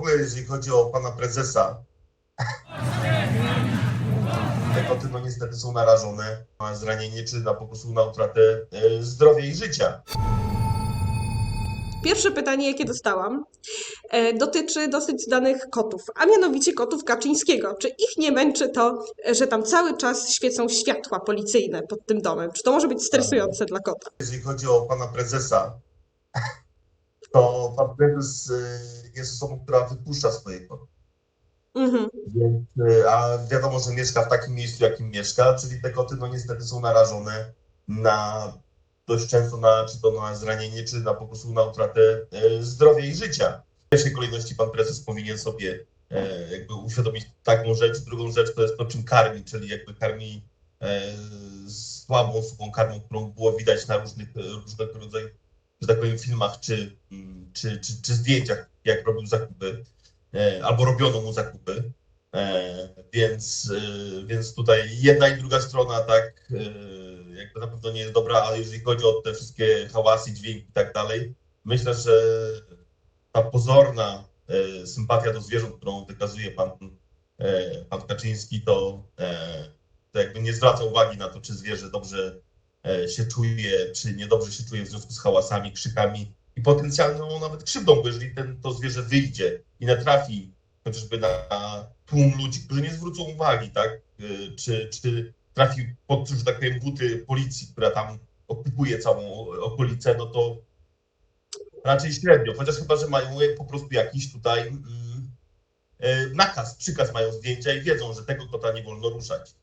ogóle jeżeli chodzi o pana prezesa, te koty no niestety są narażone na zranienie czy na po prostu na utratę e, zdrowia i życia. Pierwsze pytanie, jakie dostałam, e, dotyczy dosyć znanych kotów, a mianowicie kotów Kaczyńskiego. Czy ich nie męczy to, że tam cały czas świecą światła policyjne pod tym domem? Czy to może być stresujące dla kota? Jeżeli chodzi o pana prezesa, to pan prezes e, jest osobą, która wypuszcza swoje koty. Mhm. Więc, e, a wiadomo, że mieszka w takim miejscu, jakim mieszka, czyli te koty no niestety są narażone na dość często na, czy to na zranienie, czy na po prostu na utratę e, zdrowia i życia. W pierwszej kolejności pan prezes powinien sobie jakby uświadomić taką rzecz. Drugą rzecz to jest to, czym karmi, czyli jakby karmi słabą, suchą karmą, którą było widać na różnych, różnego rodzaju, że tak powiem, filmach czy, czy, czy, czy zdjęciach, jak robił zakupy, e, albo robiono mu zakupy. E, więc, e, więc tutaj jedna i druga strona tak jakby na pewno nie jest dobra, ale jeżeli chodzi o te wszystkie hałasy, dźwięki i tak dalej, myślę, że ta pozorna sympatia do zwierząt, którą wykazuje pan, pan Kaczyński, to, to jakby nie zwraca uwagi na to, czy zwierzę dobrze się czuje, czy niedobrze się czuje w związku z hałasami, krzykami i potencjalną nawet krzywdą, bo jeżeli ten, to zwierzę wyjdzie i natrafi chociażby na tłum ludzi, którzy nie zwrócą uwagi, tak, e, czy, czy trafi pod, że tak powiem, buty policji, która tam okupuje całą okolicę, no to raczej średnio, chociaż chyba, że mają po prostu jakiś tutaj mm, e, nakaz, przykaz mają zdjęcia i wiedzą, że tego kota nie wolno ruszać.